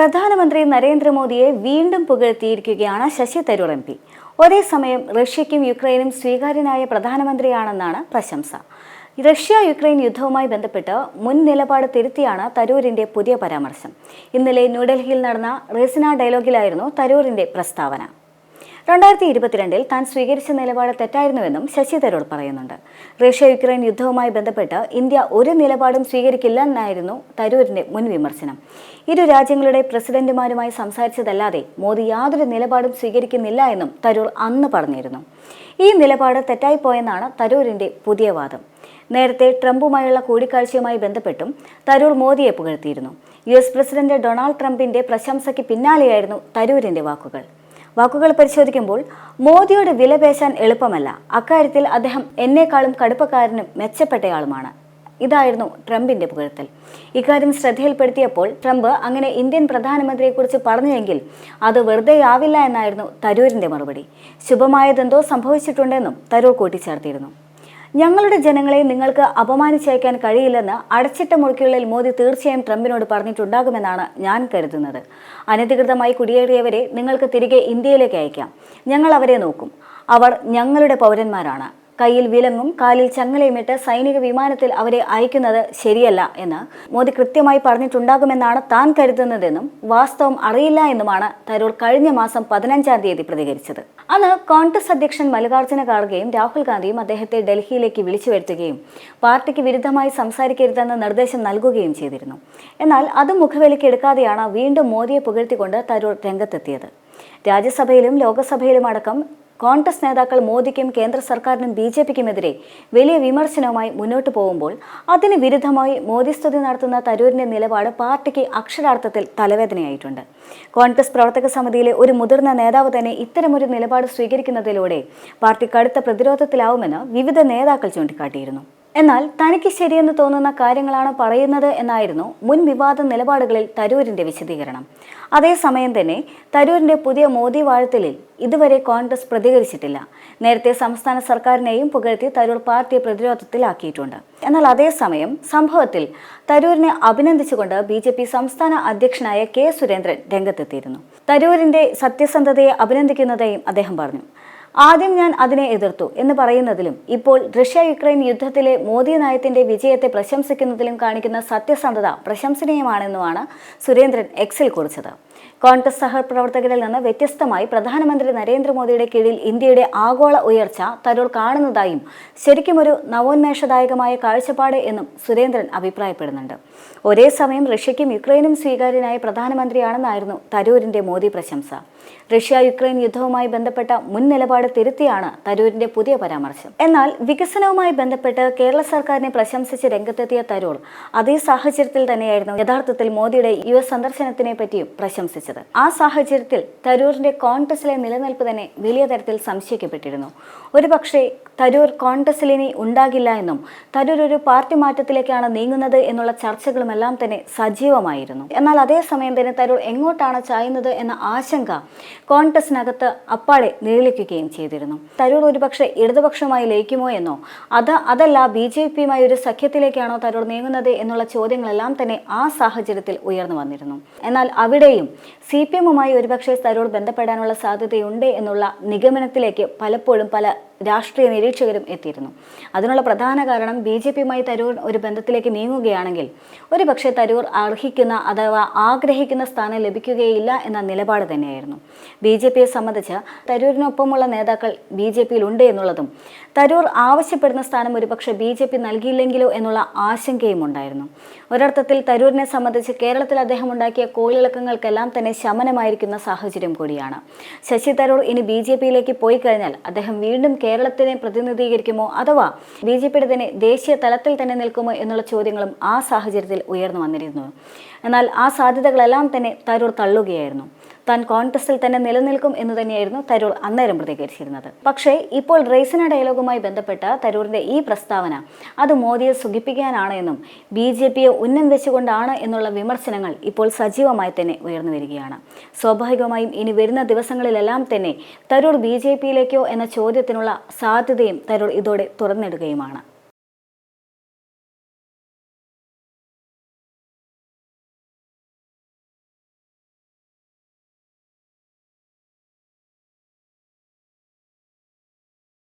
പ്രധാനമന്ത്രി നരേന്ദ്രമോദിയെ വീണ്ടും പുകഴ്ത്തിയിരിക്കുകയാണ് ശശി തരൂർ എം പി. ഒരേ സമയം റഷ്യയ്ക്കും യുക്രൈനും സ്വീകാര്യനായ പ്രധാനമന്ത്രിയാണെന്നാണ് പ്രശംസ. റഷ്യ യുക്രൈൻ യുദ്ധവുമായി ബന്ധപ്പെട്ട് മുൻ നിലപാട് തിരുത്തിയാണ് തരൂരിന്റെ പുതിയ പരാമർശം. ഇന്നലെ ന്യൂഡൽഹിയിൽ നടന്ന റെസിന ഡയലോഗിലായിരുന്നു തരൂരിന്റെ പ്രസ്താവന. രണ്ടായിരത്തി ഇരുപത്തിരണ്ടിൽ താൻ സ്വീകരിച്ച നിലപാട് തെറ്റായിരുന്നുവെന്നും ശശി തരൂർ പറയുന്നുണ്ട്. റഷ്യ യുക്രൈൻ യുദ്ധവുമായി ബന്ധപ്പെട്ട് ഇന്ത്യ ഒരു നിലപാടും സ്വീകരിക്കില്ലെന്നായിരുന്നു തരൂരിന്റെ മുൻ വിമർശനം. ഇരു രാജ്യങ്ങളുടെ പ്രസിഡന്റുമാരുമായി സംസാരിച്ചതല്ലാതെ മോദി യാതൊരു നിലപാടും സ്വീകരിക്കുന്നില്ല എന്നും തരൂർ അന്ന് പറഞ്ഞിരുന്നു. ഈ നിലപാട് തെറ്റായിപ്പോയെന്നാണ് തരൂരിന്റെ പുതിയ വാദം. നേരത്തെ ട്രംപുമായുള്ള കൂടിക്കാഴ്ചയുമായി ബന്ധപ്പെട്ടും തരൂർ മോദിയെ പുകഴ്ത്തിയിരുന്നു. യു എസ് പ്രസിഡന്റ് ഡൊണാൾഡ് ട്രംപിന്റെ പ്രശംസയ്ക്ക് പിന്നാലെയായിരുന്നു തരൂരിന്റെ വാക്കുകൾ. വാക്കുകൾ പരിശോധിക്കുമ്പോൾ മോദിയുടെ വില പേശാൻ എളുപ്പമല്ല. അക്കാര്യത്തിൽ അദ്ദേഹം എന്നേക്കാളും കടുപ്പക്കാരനും മെച്ചപ്പെട്ടയാളുമാണ്. ഇതായിരുന്നു ട്രംപിന്റെ പുകഴ്ത്തൽ. ഇക്കാര്യം ശ്രദ്ധയിൽപ്പെടുത്തിയപ്പോൾ ട്രംപ് അങ്ങനെ ഇന്ത്യൻ പ്രധാനമന്ത്രിയെക്കുറിച്ച് പറഞ്ഞെങ്കിൽ അത് വെറുതെയാവില്ല എന്നായിരുന്നു തരൂരിന്റെ മറുപടി. ശുഭമായതെന്തോ സംഭവിച്ചിട്ടുണ്ടെന്നും തരൂർ കൂട്ടിച്ചേർത്തിരുന്നു. ഞങ്ങളുടെ ജനങ്ങളെ നിങ്ങൾക്ക് അപമാനിച്ചയക്കാൻ കഴിയില്ലെന്ന് അടച്ചിട്ട മുറിക്കുള്ളിൽ മോദി തീർച്ചയായും ട്രംപിനോട് പറഞ്ഞിട്ടുണ്ടാകുമെന്നാണ് ഞാൻ കരുതുന്നത്. അനധികൃതമായി കുടിയേറിയവരെ നിങ്ങൾക്ക് തിരികെ ഇന്ത്യയിലേക്ക് അയക്കാം. ഞങ്ങൾ അവരെ നോക്കും. അവർ ഞങ്ങളുടെ പൗരന്മാരാണ്. കയ്യിൽ വിലങ്ങും കാലിൽ ചങ്ങലയുമിട്ട് സൈനിക വിമാനത്തിൽ അവരെ അയക്കുന്നത് ശരിയല്ല എന്ന് മോദി കൃത്യമായി പറഞ്ഞിട്ടുണ്ടാകുമെന്നാണ് താൻ കരുതുന്നതെന്നും വാസ്തവം അറിയില്ല എന്നുമാണ് തരൂർ കഴിഞ്ഞ മാസം പതിനഞ്ചാം തീയതി പ്രതികരിച്ചത്. അന്ന് കോൺഗ്രസ് അധ്യക്ഷൻ മല്ലികാർജുന ഖാർഗെയും രാഹുൽ ഗാന്ധിയും അദ്ദേഹത്തെ ഡൽഹിയിലേക്ക് വിളിച്ചു വരുത്തുകയും പാർട്ടിക്ക് വിരുദ്ധമായി സംസാരിക്കരുതെന്ന് നിർദ്ദേശം നൽകുകയും ചെയ്തിരുന്നു. എന്നാൽ അത് മുഖവിലയ്ക്ക് എടുക്കാതെയാണ് വീണ്ടും മോദിയെ പുകഴ്ത്തിക്കൊണ്ട് തരൂർ രംഗത്തെത്തിയത്. രാജ്യസഭയിലും ലോക്സഭയിലും അടക്കം കോൺഗ്രസ് നേതാക്കൾ മോദിക്കും കേന്ദ്ര സർക്കാരിനും ബി ജെ പിക്കുമെതിരെ വലിയ വിമർശനവുമായി മുന്നോട്ട് പോകുമ്പോൾ അതിന് വിരുദ്ധമായി മോദി സ്തുതി നടത്തുന്ന തരൂരിന്റെ നിലപാട് പാർട്ടിക്ക് അക്ഷരാർത്ഥത്തിൽ തലവേദനയായിട്ടുണ്ട്. കോൺഗ്രസ് പ്രവർത്തക സമിതിയിലെ ഒരു മുതിർന്ന നേതാവ് തന്നെ ഇത്തരമൊരു നിലപാട് സ്വീകരിക്കുന്നതിലൂടെ പാർട്ടി കടുത്ത പ്രതിരോധത്തിലാവുമെന്ന് വിവിധ നേതാക്കൾ ചൂണ്ടിക്കാട്ടിയിരുന്നു. എന്നാൽ തനിക്ക് ശരിയെന്ന് തോന്നുന്ന കാര്യങ്ങളാണ് പറയുന്നത് എന്നായിരുന്നു മുൻ വിവാദ നിലപാടുകളിൽ തരൂരിന്റെ വിശദീകരണം. അതേസമയം തന്നെ തരൂരിന്റെ പുതിയ മോദി വാഴ്ത്തലിൽ ഇതുവരെ കോൺഗ്രസ് പ്രതികരിച്ചിട്ടില്ല. നേരത്തെ സംസ്ഥാന സർക്കാരിനെയും പുകഴ്ത്തി തരൂർ പാർട്ടിയെ പ്രതിരോധത്തിലാക്കിയിട്ടുണ്ട്. എന്നാൽ അതേസമയം സംഭവത്തിൽ തരൂരിനെ അഭിനന്ദിച്ചുകൊണ്ട് ബി ജെ പി സംസ്ഥാന അധ്യക്ഷനായ കെ സുരേന്ദ്രൻ രംഗത്തെത്തിയിരുന്നു. തരൂരിന്റെ സത്യസന്ധതയെ അഭിനന്ദിക്കുന്നതായും അദ്ദേഹം പറഞ്ഞു. ആദ്യം ഞാൻ അതിനെ എതിർത്തു എന്ന് പറയുന്നതിലും ഇപ്പോൾ റഷ്യ യുക്രൈൻ യുദ്ധത്തിലെ മോദി നയത്തിന്റെ വിജയത്തെ പ്രശംസിക്കുന്നതിലും കാണിക്കുന്ന സത്യസന്ധത പ്രശംസനീയമാണെന്നുമാണ് സുരേന്ദ്രൻ എക്സിൽ കുറിച്ചത്. കോൺഗ്രസ് സഹപ്രവർത്തകരിൽ നിന്ന് വ്യത്യസ്തമായി പ്രധാനമന്ത്രി നരേന്ദ്രമോദിയുടെ കീഴിൽ ഇന്ത്യയുടെ ആഗോള ഉയർച്ച തരൂർ കാണുന്നതായും ശരിക്കും ഒരു നവോന്മേഷദായകമായ കാഴ്ചപ്പാട് എന്നും സുരേന്ദ്രൻ അഭിപ്രായപ്പെടുന്നുണ്ട്. ഒരേ സമയം റഷ്യയ്ക്കും യുക്രൈനും സ്വീകാര്യനായ പ്രധാനമന്ത്രിയാണെന്നായിരുന്നു തരൂരിന്റെ മോദി പ്രശംസ. റഷ്യ യുക്രൈൻ യുദ്ധവുമായി ബന്ധപ്പെട്ട മുൻ നിലപാട് തിരുത്തിയാണ് തരൂരിന്റെ പുതിയ പരാമർശം. എന്നാൽ വികസനവുമായി ബന്ധപ്പെട്ട് കേരള സർക്കാരിനെ പ്രശംസിച്ച് രംഗത്തെത്തിയ തരൂർ അതേ സാഹചര്യത്തിൽ തന്നെയായിരുന്നു യഥാർത്ഥത്തിൽ മോദിയുടെ യു എസ് സന്ദർശനത്തിനെ പറ്റിയും പ്രശംസിച്ചത്. ആ സാഹചര്യത്തിൽ തരൂരിന്റെ കോൺഗ്രസിലെ നിലനിൽപ്പ് തന്നെ വലിയ തരത്തിൽ സംശയിക്കപ്പെട്ടിരുന്നു. ഒരുപക്ഷെ തരൂർ കോൺഗ്രസിൽ ഇനി ഉണ്ടാകില്ല എന്നും തരൂർ ഒരു പാർട്ടി മാറ്റത്തിലേക്കാണ് നീങ്ങുന്നത് എന്നുള്ള ചർച്ചകളുമെല്ലാം തന്നെ സജീവമായിരുന്നു. എന്നാൽ അതേസമയം തന്നെ തരൂർ എങ്ങോട്ടാണ് ചായുന്നത് എന്ന ആശങ്ക കോൺഗ്രസിനകത്ത് അപ്പാളെ നീളിക്കുകയും ചെയ്തിരുന്നു. തരൂർ ഒരുപക്ഷെ ഇടതുപക്ഷമായി ലയിക്കുമോ എന്നോ? അത് അതല്ല ബി ജെ പിയുമായി ഒരു സഖ്യത്തിലേക്കാണോ തരൂർ നീങ്ങുന്നത് എന്നുള്ള ചോദ്യങ്ങളെല്ലാം തന്നെ ആ സാഹചര്യത്തിൽ ഉയർന്നു വന്നിരുന്നു. എന്നാൽ അവിടെയും സി പി എമ്മുമായി ഒരുപക്ഷെ തരൂർ ബന്ധപ്പെടാനുള്ള സാധ്യതയുണ്ട് എന്നുള്ള നിഗമനത്തിലേക്ക് പലപ്പോഴും പല രാഷ്ട്രീയ നിരീക്ഷകരും എത്തിയിരുന്നു. അതിനുള്ള പ്രധാന കാരണം ബി ജെ പിയുമായി തരൂർ ഒരു ബന്ധത്തിലേക്ക് നീങ്ങുകയാണെങ്കിൽ ഒരുപക്ഷെ തരൂർ അർഹിക്കുന്ന അഥവാ ആഗ്രഹിക്കുന്ന സ്ഥാനം ലഭിക്കുകയില്ല എന്ന നിലപാട് തന്നെയായിരുന്നു. ബി ജെ പിയെ സംബന്ധിച്ച് തരൂരിനൊപ്പമുള്ള നേതാക്കൾ ബി ജെ പിയിൽ ഉണ്ട് എന്നുള്ളതും തരൂർ ആവശ്യപ്പെടുന്ന സ്ഥാനം ഒരുപക്ഷെ ബി ജെ പി നൽകിയില്ലെങ്കിലോ എന്നുള്ള ആശങ്കയും ഉണ്ടായിരുന്നു. ഒരർത്ഥത്തിൽ തരൂരിനെ സംബന്ധിച്ച് കേരളത്തിൽ അദ്ദേഹം ഉണ്ടാക്കിയ കോളിളക്കങ്ങൾക്കെല്ലാം തന്നെ ശമനമായിരിക്കുന്ന സാഹചര്യം കൂടിയാണ്. ശശി തരൂർ ഇനി ബി ജെ പിയിലേക്ക് പോയി കഴിഞ്ഞാൽ അദ്ദേഹം വീണ്ടും കേരളത്തിനെ പ്രതിനിധീകരിക്കുമോ അഥവാ ബി ജെ പിയുടെ തന്നെ ദേശീയ തലത്തിൽ തന്നെ നിൽക്കുമോ എന്നുള്ള ചോദ്യങ്ങളും ആ സാഹചര്യത്തിൽ ഉയർന്നു വന്നിരുന്നു. എന്നാൽ ആ സാധ്യതകളെല്ലാം തന്നെ തരൂർ തള്ളുകയായിരുന്നു. താൻ കോൺഗ്രസിൽ തന്നെ നിലനിൽക്കും എന്ന് തന്നെയായിരുന്നു തരൂർ അന്നേരം പ്രതികരിച്ചിരുന്നത്. പക്ഷേ ഇപ്പോൾ റേസിന ഡയലോഗുമായി ബന്ധപ്പെട്ട തരൂരിന്റെ ഈ പ്രസ്താവന അത് മോദിയെ സുഖിപ്പിക്കാനാണ് എന്നും ബി ജെ പിയെ ഉന്നം വെച്ചുകൊണ്ടാണ് എന്നുള്ള വിമർശനങ്ങൾ ഇപ്പോൾ സജീവമായി തന്നെ ഉയർന്നു വരികയാണ്. സ്വാഭാവികമായും ഇനി വരുന്ന ദിവസങ്ങളിലെല്ലാം തന്നെ തരൂർ ബി ജെ പിയിലേക്കോ എന്ന ചോദ്യത്തിനുള്ള സാധ്യതയും തരൂർ ഇതോടെ തുറന്നിടുകയുമാണ്.